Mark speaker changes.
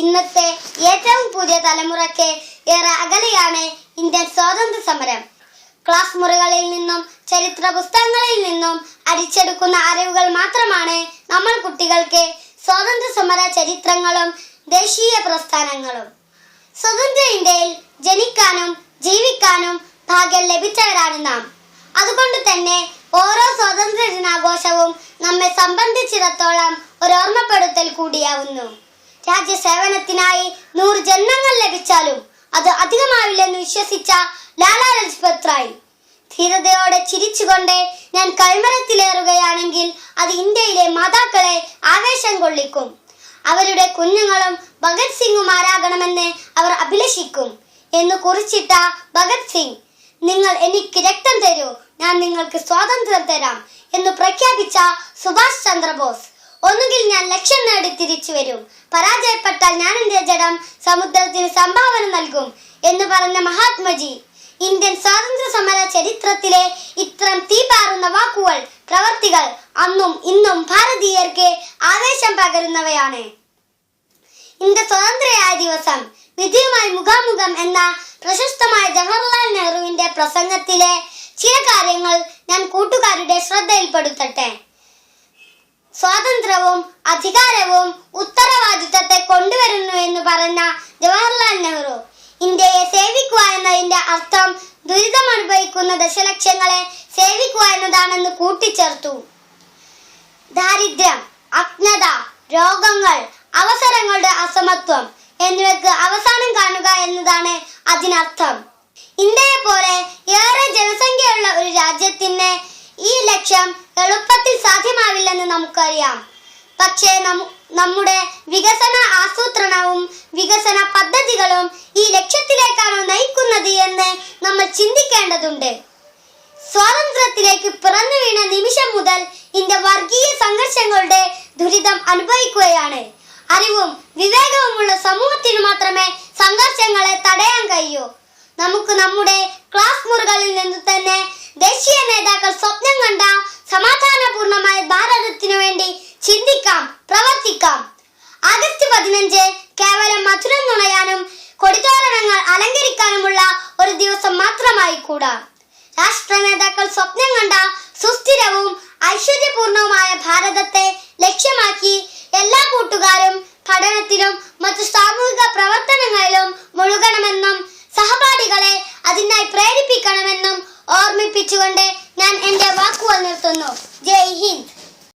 Speaker 1: ഇന്നത്തെ ഏറ്റവും പുതിയ തലമുറയ്ക്ക് ഏറെ അകലെയാണ് ഇന്ത്യൻ സ്വാതന്ത്ര്യ സമരം. ക്ലാസ് മുറികളിൽ നിന്നും ചരിത്ര പുസ്തകങ്ങളിൽ നിന്നും അരിച്ചെടുക്കുന്ന അറിവുകൾ മാത്രമാണ് നമ്മൾ കുട്ടികൾക്ക് സ്വാതന്ത്ര്യ സമര ചരിത്രങ്ങളും ദേശീയ പ്രസ്ഥാനങ്ങളും. സ്വതന്ത്ര ഇന്ത്യയിൽ ജനിക്കാനും ജീവിക്കാനും ഭാഗ്യം ലഭിച്ചവരാണ് നാം. അതുകൊണ്ട് തന്നെ ഓരോ സ്വാതന്ത്ര്യ ദിനാഘോഷവും നമ്മെ സംബന്ധിച്ചിടത്തോളം ഒരു ഓർമ്മപ്പെടുത്തൽ കൂടിയാവുന്നു. രാജ്യസേവനത്തിനായി നൂറ് ജന്മങ്ങൾ ലഭിച്ചാലും അത് അധികമാവില്ലെന്ന് വിശ്വസിച്ച ലാലാ ലജ്പത് റായ്. ധീരതയോടെ ചിരിച്ചുകൊണ്ട് ഞാൻ കൈമരത്തിലേറുകയാണെങ്കിൽ അത് ഇന്ത്യയിലെ മാതാക്കളെ ആവേശം കൊള്ളിക്കും. അവരുടെ കുഞ്ഞുങ്ങളും ഭഗത് സിംഗും ആരാകണമെന്ന് അവർ അഭിലഷിക്കും എന്ന് കുറിച്ചിട്ട ഭഗത് സിംഗ് നിങ്ങൾ എനിക്ക് രക്തം തരൂ ഞാൻ നിങ്ങൾക്ക് സ്വാതന്ത്ര്യം തരാം എന്ന് പ്രഖ്യാപിച്ച സുഭാഷ് ചന്ദ്രബോസ്. ഒന്നുകിൽ ഞാൻ ലക്ഷ്യം നേടി തിരിച്ചു വരും. പരാജയപ്പെട്ടാൽ ഞാൻ എന്റെ ജഡം സമുദ്രത്തിന് സംഭാവന നൽകും എന്ന് പറഞ്ഞ മഹാത്മജി ഇന്ത്യൻ സ്വാതന്ത്ര്യ സമര ചരിത്രത്തിലെ ഇത്തരം തീപാറുന്ന വാക്കുകൾ പ്രവർത്തികൾ അന്നും ഇന്നും ഭാരതീയർക്ക് ആവേശം പകരുന്നവയാണ്. ഇന്ത്യ സ്വതന്ത്രയായ ദിവസം വിധിയുമായി മുഖാമുഖം എന്ന പ്രശസ്തമായ ജവഹർലാൽ നെഹ്റുവിന്റെ പ്രസംഗത്തിലെ ചില കാര്യങ്ങൾ ഞാൻ കൂട്ടുകാരുടെ ശ്രദ്ധയിൽപ്പെടുത്തട്ടെ. സ്വാതന്ത്ര്യവും അധികാരവും ഉത്തരവാദിത്തത്തെ കൊണ്ടുവരുന്നു എന്ന് പറഞ്ഞ ജവഹർലാൽ നെഹ്റു. ഇന്ത്യയെ സേവിക്കുക എന്നതിന്റെ അർത്ഥം ദുരിതം അനുഭവിക്കുന്ന ദശലക്ഷങ്ങളെ സേവിക്കുക എന്നതാണെന്ന് കൂട്ടിച്ചേർത്തു. ദാരിദ്ര്യം അജ്ഞത രോഗങ്ങൾ അവസരങ്ങളുടെ അസമത്വം എന്നിവയ്ക്ക് അവസാനം കാണുക എന്നതാണ് അതിനർത്ഥം. ഇന്ത്യയെ പോലെ ഏറെ ജനസംഖ്യയുള്ള ഒരു രാജ്യത്തിന് ഈ ലക്ഷ്യം എളുപ്പത്തിൽ സാധ്യമാവില്ലെന്ന് നമുക്കറിയാം. പക്ഷേ നമ്മുടെ വികസന ആസൂത്രണവും വികസന പദ്ധതികളും ഈ ലക്ഷ്യത്തിലേക്കാണോ നയിക്കുന്നത് എന്ന് നമ്മൾ ചിന്തിക്കേണ്ടതുണ്ട്. സ്വാതന്ത്ര്യത്തിലേക്ക് പിറന്നു വീണ നിമിഷം മുതൽ ഇന്ത്യ വർഗീയ സംഘർഷങ്ങളുടെ ദുരിതം അനുഭവിക്കുകയാണ്. അറിവും വിവേകവുമുള്ള സമൂഹത്തിന് മാത്രമേ സംഘർഷങ്ങളെ തടയാൻ കഴിയൂ. നമുക്ക് നമ്മുടെ ക്ലാസ് മുറികളിൽ നിന്ന് തന്നെ ദേശീയ നേതാക്കൾ സ്വപ്നം ആഗസ്റ്റ് പതിനഞ്ച് കേവലം മധുരം നുണയാനും കൊടിതോരണങ്ങൾ അലങ്കരിക്കാനുമുള്ള ഒരു ദിവസം മാത്രമായി കൂടാ രാഷ്ട്ര നേതാക്കൾ സ്വപ്നം കണ്ട സുസ്ഥിരവും ഐശ്വര്യപൂർണവുമായ ഭാരതത്തെ ലക്ഷ്യമാക്കി എല്ലാ കൂട്ടുകാരും പഠനത്തിലും മറ്റു സാമൂഹിക പ്രവർത്തനങ്ങളിലും മുഴുകണമെന്നും സഹപാഠികളെ അതിനായി പ്രേരിപ്പിക്കണമെന്നും ഓർമ്മിപ്പിച്ചുകൊണ്ട് ഞാൻ എന്റെ വാക്കുകൾ നിർത്തുന്നു. ജയ് ഹിന്ദ്.